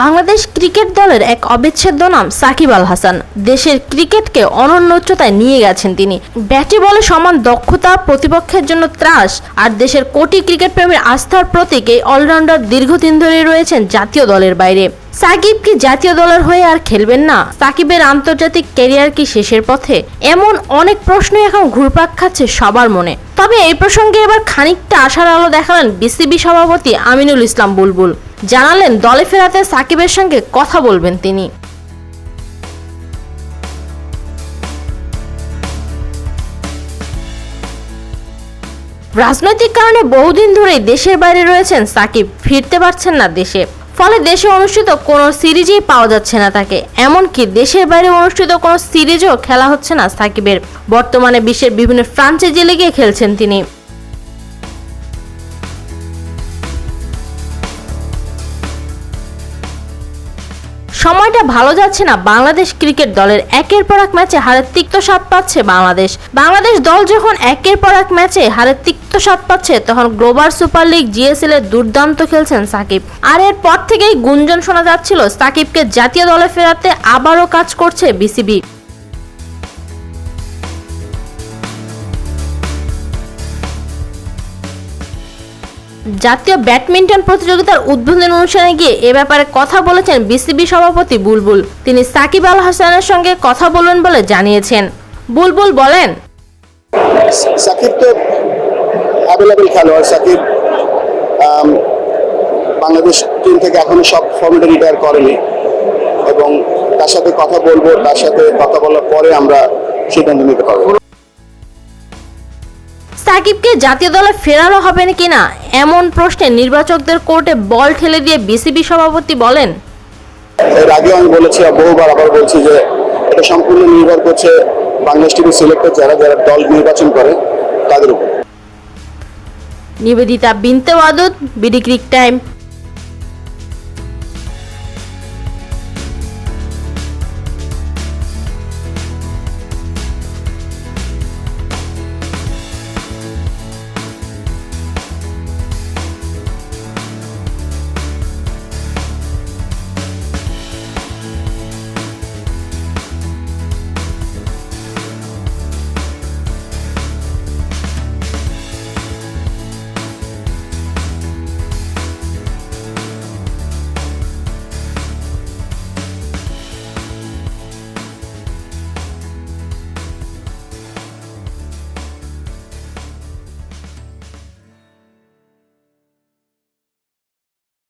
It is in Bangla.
বাংলাদেশ ক্রিকেট দলের এক অবিচ্ছেদ্য নাম সাকিব আল হাসান। দেশের ক্রিকেটকে অনন্য উচ্চতায় নিয়ে গেছেন তিনি। ব্যাটে বলে সমান দক্ষতা, প্রতিপক্ষের জন্য ত্রাস আর দেশের কোটি ক্রিকেট প্রেমীর আস্থার প্রতীক এই অলরাউন্ডার দীর্ঘদিন ধরে রয়েছেন জাতীয় দলের বাইরে। সাকিব কি জাতীয় দলের হয়ে আর খেলবেন না? সাকিবের আন্তর্জাতিক ক্যারিয়ার কি শেষের পথে? এমন অনেক প্রশ্ন এখন ঘুরপাক খাচ্ছে সবার মনে। তবে এই প্রসঙ্গে এবার খানিকটা আশার আলো দেখালেন বিসিবি সভাপতি আমিনুল ইসলাম বুলবুল। জানালেন, দলে ফেরাতে সাকিবের সঙ্গে কথা বলবেন তিনি। রাজনৈতিক কারণে বহুদিন ধরেই দেশের বাইরে রয়েছেন সাকিব, ফিরতে পারছেন না দেশে। ফলে দেশে অনুষ্ঠিত কোনো সিরিজেই পাওয়া যাচ্ছে না তাকে। এমনকি দেশের বাইরে অনুষ্ঠিত কোনো সিরিজও খেলা হচ্ছে না সাকিবের। বর্তমানে বিশ্বের বিভিন্ন ফ্রাঞ্চাইজি লিগে খেলছেন তিনি। সময়টা ভালো যাচ্ছে না, বাংলাদেশ ক্রিকেট দলের একের পর এক ম্যাচে হারের তিক্ত স্বাদ পাচ্ছে বাংলাদেশ। বাংলাদেশ দল যখন একের পর এক ম্যাচে হারের তিক্ত স্বাদ পাচ্ছে, তখন গ্লোবাল সুপার লিগ জিএসএল এ দুর্দান্ত খেলছেন সাকিব। আর এরপর থেকেই গুঞ্জন শোনা যাচ্ছিল, সাকিবকে জাতীয় দলে ফেরাতে আবারও কাজ করছে বিসিবি। জাতীয় ব্যাডমিন্টন প্রতিযোগিতার উদ্বোধন অনুষ্ঠানে গিয়ে এ ব্যাপারে কথা বলেছেন বিসিবি সভাপতি বুলবুল। তিনি সাকিব আল হাসানের সঙ্গে কথা বলবেন বলে জানিয়েছেন। বুলবুল, বলেন। সাকিব তো অ্যাভেলেবেল খেলোয়াড়, সাকিব বাংলাদেশ টিম থেকে এখনও সব ফর্মেটে রিটায়ার করেনি। এবং তার সাথে কথা বলব, তার সাথে কথা বলার পরে আমরা সিদ্ধান্ত নিতে পারব। সাকিবকে জাতীয় দলে ফেরানো হবে কিনা? এমন প্রশ্নে নির্বাচকদের কোর্টে বল ঠেলে দিয়ে বিসিবি সভাপতি বলেন। এর আগে আমি বলেছি আর বহুবার আবার বলছি যে এটা সম্পূর্ণ নির্ভর করছে বাংলাদেশ সিলেক্ট সিলেক্টর যারা যারা দল নির্বাচন করে তাদের উপর। Nibedita Binte Wadud BD Cric Time.